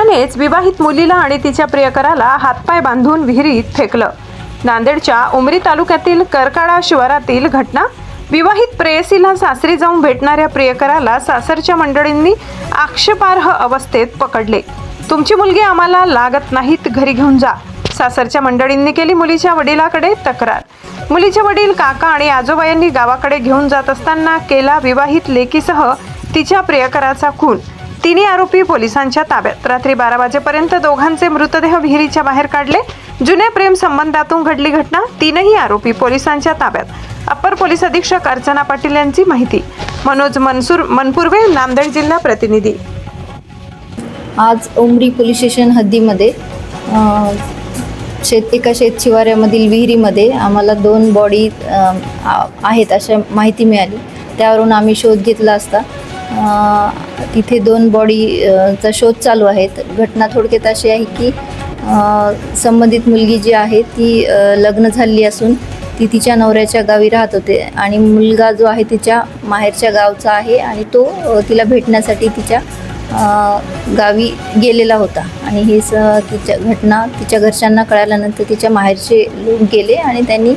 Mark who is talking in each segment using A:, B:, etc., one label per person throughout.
A: त्यानेच विवाहित मुलीला आणि तिच्या प्रियकराला हातपाय बांधून विहिरीत फेकलं. नांदेडच्या उमरी तालुक्यातील करकाळा शिवारातील घटना विवाहित प्रेयसीला सासरी जाऊन भेटणाऱ्या प्रियकराला सासरच्या मंडळींनी आक्षेपार्ह अवस्थेत पकडले. तुमची मुलगी आम्हाला लागत नाहीत घरी घेऊन जा. सासरच्या मंडळींनी केली मुलीच्या वडिलाकडे तक्रार. मुलीचे वडील काका आणि आजोबा यांनी गावाकडे घेऊन जात असताना केला विवाहित लेकीसह तिच्या प्रियकराचा खून. तिन्ही आरोपी पोलिसांच्या ताब्यात. रात्री बारा वाजेपर्यंत दोघांचे मृतदेह विहिरीच्या बाहेर काढले. जुन्या प्रेम संबंधातून घडली घटना तीनही आरोपी पोलिसांच्या ताब्यात. अप्पर पोलीस अधीक्षक अर्चना पाटील यांची माहिती. मनोज मनसूर मनपुर्वे नांदेड जिल्हा प्रतिनिधी.
B: आज उमरी पोलीस स्टेशन हद्दीमध्ये शेत एका शेतशिवाऱ्यामधील विहिरीमध्ये आम्हाला दोन बॉडी आहेत अशा माहिती मिळाली. त्यावरून आम्ही शोध घेतला असता. तिथे दोन बॉडी चा शोध चालू आहेत. घटना थोडक्यात अशी आहे की संबंधित मुलगी जी आहे ती लग्न झालेली असून ती तिच्या नवऱ्याच्या गावी राहत होते आणि मुलगा जो आहे तिच्या माहेरच्या गावचा आहे आणि तो तिला भेटण्यासाठी तिच्या गावी गेलेला होता. आणि ही स तिच्या घटना तिच्या घरच्यांना कळाल्यानंतर तिच्या माहेरचे लोक गेले आणि त्यांनी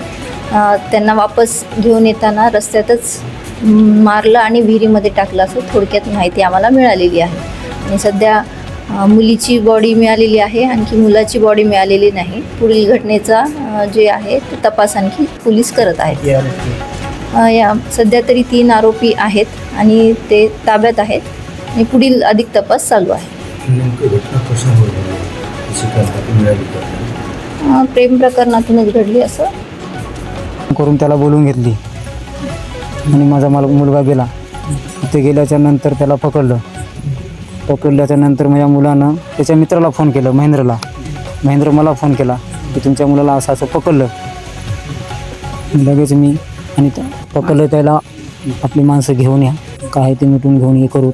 B: त्यांना वापस घेऊन येताना रस्त्यातच मारलं आणि विहिरीमध्ये टाकलं असं थोडक्यात माहिती आम्हाला मिळालेली आहे. आणि सध्या मुलीची बॉडी मिळालेली आहे आणखी मुलाची बॉडी मिळालेली नाही. पुढील घटनेचा जे आहे ते तपास आणखी पोलीस करत आहेत. या सध्या तरी तीन आरोपी आहेत आणि ते ताब्यात आहेत. आणि पुढील अधिक तपास चालू आहे. प्रेम प्रकरणातूनच घडली असं
C: करून त्याला बोलवून घेतली. आणि माझा मला मुलगा गेला. तिथे गेल्याच्यानंतर त्याला पकडलं. पकडल्याच्या नंतर माझ्या मुलानं त्याच्या मित्राला फोन केलं महेंद्रला. महेंद्र मला फोन केला की तुमच्या मुलाला असं असं पकडलं. लगेच मी आणि पकडलं त्याला आपली माणसं घेऊन या. काय आहे ते मिटून घेऊन हे करू.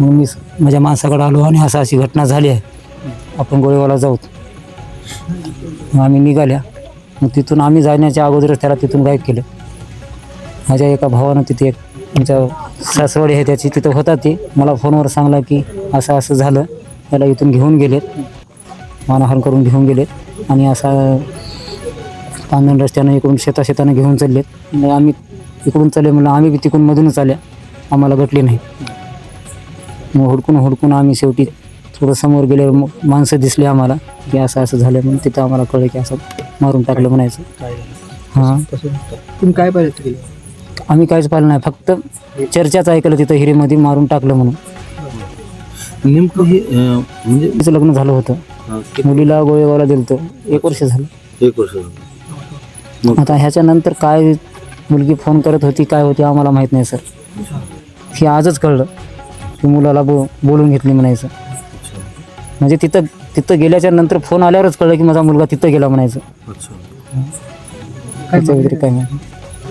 C: मग मी माझ्या माणसाकडे आलो आणि असं अशी घटना झाली आहे. आपण गोळेवाला जाऊ मग आम्ही निघाल्या. मग तिथून आम्ही जाण्याच्या अगोदरच त्याला तिथून गायब केलं. माझ्या एका भावानं तिथे एक आमच्या सासवडी आहे त्याची तिथं होता ते. मला फोनवर सांगला की असं असं झालं त्याला इथून घेऊन गेलेत. मानहान करून घेऊन गेलेत. आणि असा पांधन रस्त्यानं इकडून शेता शेतानं घेऊन चाललेत. मग आम्ही इकडून चालले म्हणलं आम्ही बी तिकडून मधूनच आल्या. आम्हाला गटले नाही मग हुडकून हुडकून आम्ही शेवटी थोडं समोर गेले. माणसं दिसली आम्हाला की असं असं झालं म्हणून तिथं आम्हाला कळलं की असं मारून टाकलं म्हणायचं. हां.
D: तुम्ही काय पाहिजे केली
C: आम्ही काहीच पाहिलं नाही. फक्त चर्चाच ऐकलं तिथं हिरीमध्ये मारून टाकलं म्हणून.
E: नेमकं हे अं, म्हणजे
C: तिचं लग्न झालं होतं.
E: हा, किती-
C: मुलीला गोळेगावला दिलं होतं. एक वर्ष झालं.
E: एक वर्ष झालं.
C: आता ह्याच्यानंतर काय मुलगी फोन करत होती काय होती आम्हाला माहीत नाही सर. हे आजच कळलं. की मुलाला बो बोलून घेतली म्हणायचं. म्हणजे तिथं तिथं गेल्याच्यानंतर फोन आल्यावरच कळलं की माझा मुलगा तिथं गेला म्हणायचं.
E: अच्छा.
C: त्याच्या व्यतिरिक्त काय नाही.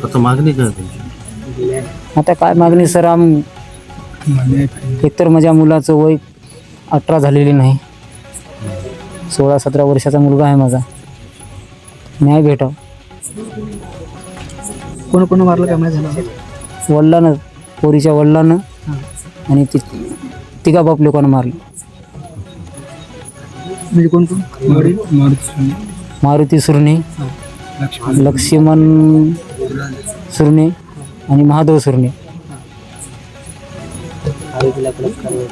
E: आता मागणी काय तुमची?
C: आता काय मागणी सर आम एकतर माझ्या मुलाचं वय अठरा झालेली नाही. सोळा सतरा वर्षाचा मुलगा आहे माझा. न्याय भेटाव.
D: कोण कोण मारलं काय माहिती झालं?
C: वडिलानं पोरीच्या वडिलानं आणि ति तिघा बाप लोकांना मारलं.
D: म्हणजे कोण कोण वडील
C: मारुती सुरणे लक्ष्मण. सुरणे आणि महादेव सुरणे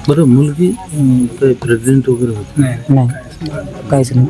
E: बरं मुलगी प्रेग्नेंट वगैरे होती?
C: नाही. काहीच नाही.